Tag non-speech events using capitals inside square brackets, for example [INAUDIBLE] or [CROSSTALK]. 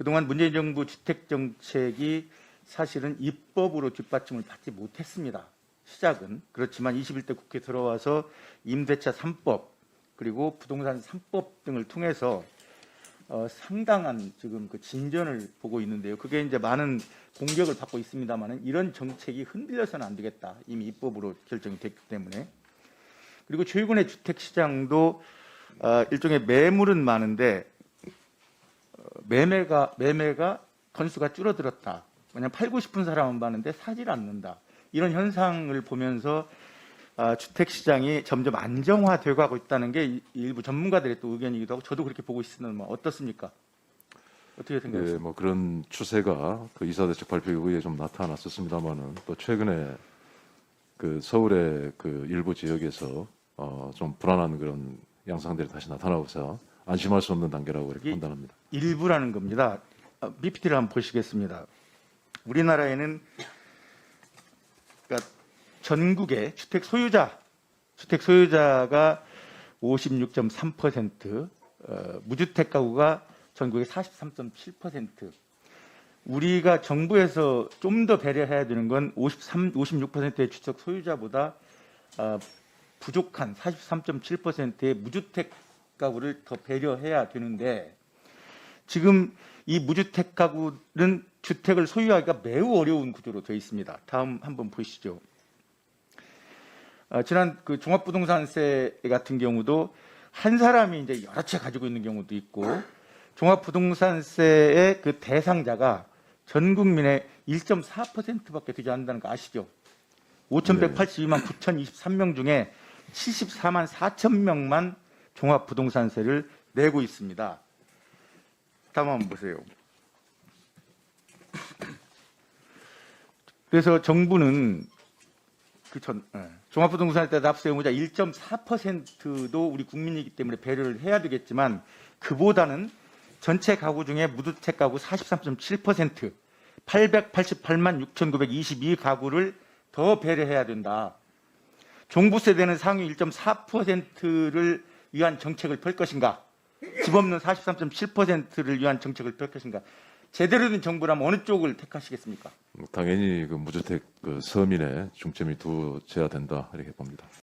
그동안 문재인 정부 주택 정책이 사실은 입법으로 뒷받침을 받지 못했습니다. 시작은 그렇지만 21대 국회 들어와서 임대차 3법 그리고 부동산 3법 등을 통해서 어, 상당한 지금 그 진전을 보고 있는데요. 그게 이제 많은 공격을 받고 있습니다만은 이런 정책이 흔들려서는 안 되겠다. 이미 입법으로 결정이 됐기 때문에. 그리고 최근의 주택 시장도 어, 일종의 매물은 많은데 어, 매매가 매매가 건수가 줄어들었다. 그냥 팔고 싶은 사람은 많은데 사질 않는다. 이런 현상을 보면서 아, 주택 시장이 점점 안정화되고 있다는 게 이- 일부 전문가들의 또 의견이기도 하고 저도 그렇게 보고 있으면 뭐 어떻습니까? 어떻게 예, 생각하세요? 뭐 그런 추세가 그 이사 대책 발표에 의해 좀 나타났었습니다만은 또 최근에 그 서울의 그 일부 지역에서 어, 좀 불안한 그런 양상들이 다시 나타나고서 안심할 수 없는 단계라고 이렇게 이- 판단합니다. 일부라는 겁니다. 어, BPT를 한번 보시겠습니다. 우리나라에는 그러니까 전국의 주택 소유자, 주택 소유자가 56.3%, 어, 무주택 가구가 전국의 43.7%. 우리가 정부에서 좀 더 배려해야 되는 건 53, 56%의 주택 소유자보다 어, 부족한 43.7%의 무주택 가구를 더 배려해야 되는데 지금 이 무주택 가구는 주택을 소유하기가 매우 어려운 구조로 되어 있습니다. 다음 한번 보시죠. 어, 지난 그 종합부동산세 같은 경우도 한 사람이 이제 여러 채 가지고 있는 경우도 있고 종합부동산세의 그 대상자가 전 국민의 1.4%밖에 되지 않는다는 거 아시죠? 5,182만 9,023명 중에 74만 4천 명만 종합부동산세를 내고 있습니다. 다음 한번 보세요. [CLEARS THROAT] 그래서 정부는 그 전, 예, 종합부동산세 납세 의무자 1.4%도 우리 국민이기 때문에 배려를 해야 되겠지만 그보다는 전체 가구 중에 무주택 가구 43.7% 888만 6,922 가구를 더 배려해야 된다. 종부세 되는 상위 1.4%를 위한 정책을 펼 것인가? 집 없는 43.7%를 위한 정책을 펼 것인가? 제대로 된 정부라면 어느 쪽을 택하시겠습니까? 당연히 그 무주택 그 서민의 중점이 두어져야 된다 이렇게 봅니다.